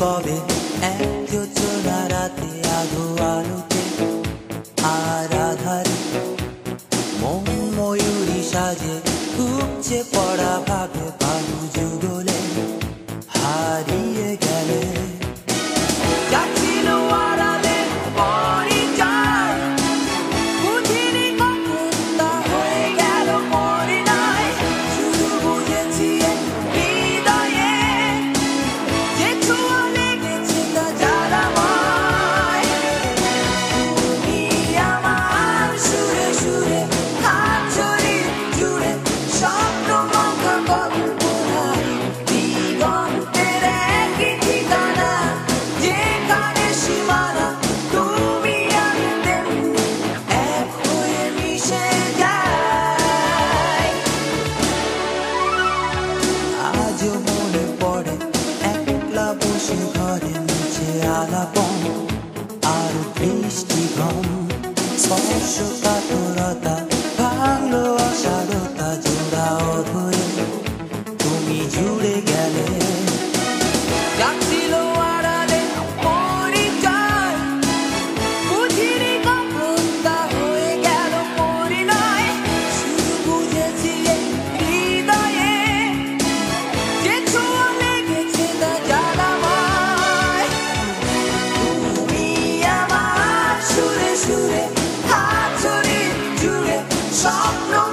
কবে এক জোনা রাতে আলো আলোতে আর আধার মন ময়ূরী সাজে উপচে পড়া ভাবে, বালু যুগলে হারিয়ে গেলে। মিষ্টি গম স্পর্শ কাতরতা ভাঙলো অসারতা জোড়াও ধরে তুমি জুড়ে গেলে। ডাকছিল হয়ে গেল পরিণয়। no.